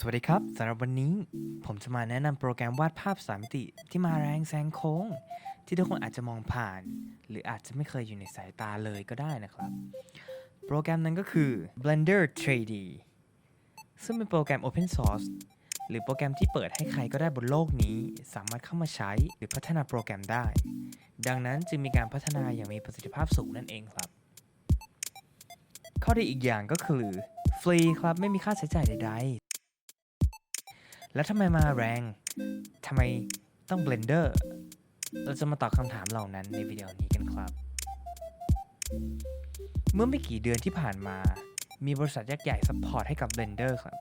สวัสดีครับสำหรับวันนี้ผมจะมาแนะนำโปรแกรมวาดภาพสามมิติที่มาแรงแซงโค้ง ที่ทุกคนอาจจะมองผ่าน หรืออาจจะไม่เคยอยู่ในสายตาเลยก็ได้นะครับ โปรแกรมนั้นก็คือ Blender 3D ซึ่งเป็นโปรแกรม Open Source หรือโปรแกรมที่เปิดให้ใครก็ได้บนโลกนี้ สามารถเข้ามาใช้หรือพัฒนาโปรแกรมได้ ดังนั้นจึงมีการพัฒนาอย่างมีประสิทธิภาพสูงนั่นเองครับ ข้อดีอีกอย่างก็คือฟรีครับไม่มีค่าใช้จ่ายใดๆ แล้วทำไมมาแรงทำไมต้อง Blender เราจะมาตอบคำถามเหล่านั้นในวิดีโอนี้กันครับ เมื่อไม่กี่เดือนที่ผ่านมา มีบริษัทยักษ์ใหญ่ซัพพอร์ตให้กับ Blender ครับ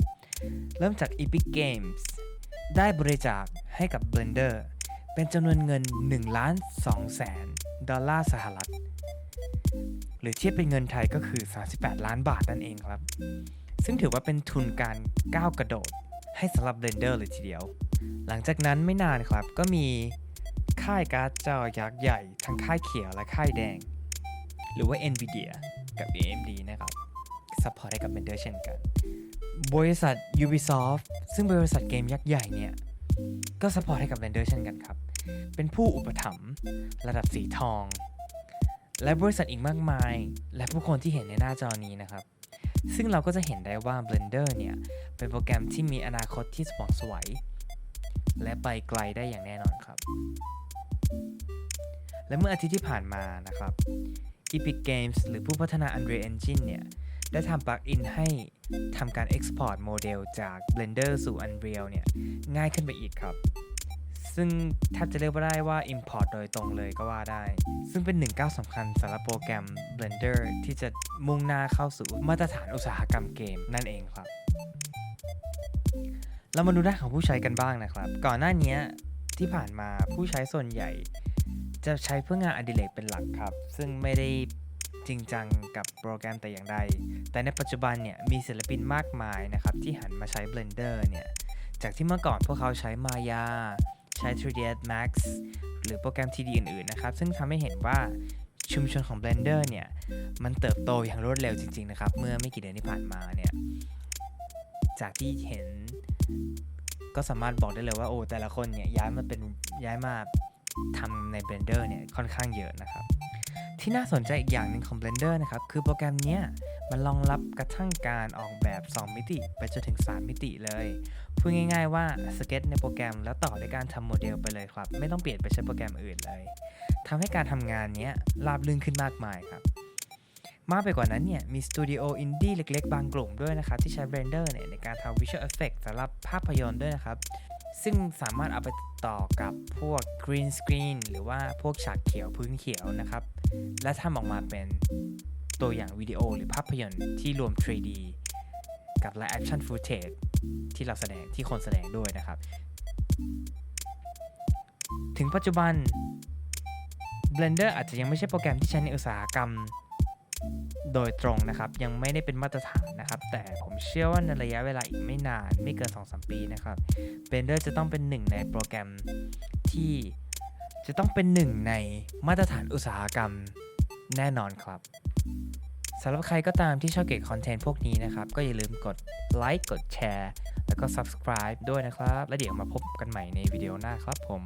เริ่มจาก Epic Games ได้บริจาคให้กับ Blender เป็นจำนวนเงิน1ล้าน2แสนดอลลาร์สหรัฐ หรือเทียบเป็นเงินไทยก็คือ 38 ล้านบาทนั่นเองครับ ซึ่งถือว่าเป็นทุนการก้าวกระโดด ให้สำหรับ Blender เลยทีเดียว หลังจากนั้นไม่นานครับก็มีค่ายการ์ดจอยักษ์ใหญ่ทั้งค่ายเขียวและค่ายแดง หรือว่า NVIDIA กับ AMD นะครับซัพพอร์ตให้กับ Blender เช่นกัน บริษัท Ubisoft ซึ่งบริษัทเกมยักษ์ใหญ่เนี่ย ก็ซัพพอร์ตให้กับ Blender เช่นกันครับ เป็นผู้อุปถัมภ์ระดับสีทอง และบริษัทอีกมากมาย และผู้คนที่เห็นในหน้าจอนี้นะครับ ซึ่งเราก็จะเห็นได้ว่า Blender เนี่ย เป็นโปรแกรมที่มีอนาคตที่สว่างสวย และไปไกลได้อย่างแน่นอนครับ และเมื่ออาทิตย์ที่ผ่านมานะครับ Epic Games หรือผู้พัฒนา Unreal Engine เนี่ย ได้ทำปลั๊กอินให้ทำการ Export โมเดลจาก Blender สู่ Unreal เนี่ย ง่ายขึ้นไปอีกครับ ซึ่งแทบจะเรียกว่าได้ว่า Import โดยตรงเลยก็ว่าได้ ซึ่งเป็นหนึ่งก้าวสำคัญสำหรับโปรแกรม Blender ที่จะมุ่งหน้าเข้าสู่มาตรฐานอุตสาหกรรมเกมนั่นเองครับ เรามาดูด้าของผู้ใช้กันบ้างนะครับ ก่อนหน้านี้ที่ผ่านมาผู้ใช้ส่วนใหญ่ จะใช้เพื่องานอดิเรกเป็นหลักครับ ซึ่งไม่ได้จริงจังกับโปรแกรมแต่อย่างใด แต่ในปัจจุบันเนี่ยมีศิลปินมากมายนะครับที่หันมาใช้ Blender เนี่ย จากที่เมื่อก่อนพวกเขาใช้ Maya ใช้ 3ds Max หรือโปรแกรม 3D อื่นๆนะครับ ซึ่งทำให้เห็นว่าชุมชนของ Blender เนี่ย มันเติบโตอย่างรวดเร็วจริงๆนะครับ เมื่อไม่กี่เดือนที่ผ่านมาเนี่ย จากที่เห็นก็สามารถบอกได้เลยว่าโอ้แต่ละคนเนี่ยย้ายมาเป็นย้ายมาทำใน Blender เนี่ยค่อนข้างเยอะนะครับ ที่น่าสนใจอีกอย่างหนึ่งของ Blender นะครับ คือโปรแกรมนี้มันรองรับกระทั่งการออกแบบ 2 มิติ ไปจนถึง 3 มิติเลย พูดง่ายๆว่าสเก็ตในโปรแกรมแล้วต่อด้วยการทำโมเดลไปเลยครับ ไม่ต้องเปลี่ยนไปใช้โปรแกรมอื่นเลยทำให้การทำงานนี้ราบรื่นขึ้นมากมายครับ มากไปกว่านั้นเนี่ยมีสตูดิโออินดี้เล็กๆ บางกลุ่มด้วยนะครับ ที่ใช้ Blender เนี่ยในการทำ Visual Effect สำหรับภาพยนตร์ด้วยนะครับ ซึ่งสามารถเอาไปต่อกับพวก Green Screen หรือว่าพวกฉากเขียวพื้นเขียวนะครับ และทำออกมาเป็นตัวอย่างวิดีโอหรือภาพยนตร์ที่รวม 3D กับ Live Action Footage ที่เราแสดงที่คนแสดงด้วยนะครับ ถึงปัจจุบัน Blender อาจจะยังไม่ใช่โปรแกรมที่ใช้ในอุตสาหกรรม โดยตรงนะครับ ยังไม่ได้เป็นมาตรฐานนะครับ แต่ผมเชื่อว่าในระยะเวลาอีกไม่นานไม่เกิน 2-3 ปีนะครับ Blender จะต้องเป็นหนึ่งในโปรแกรมที่จะต้องเป็นหนึ่งในมาตรฐานอุตสาหกรรมแน่นอนครับสำหรับใครก็ตามที่ชอบเก็บคอนเทนต์พวกนี้นะครับ ก็อย่าลืมกดไลค์กดแชร์ แล้วก็ Subscribe ด้วยนะครับ แล้วเดี๋ยวมาพบกันใหม่ในวิดีโอหน้าครับผม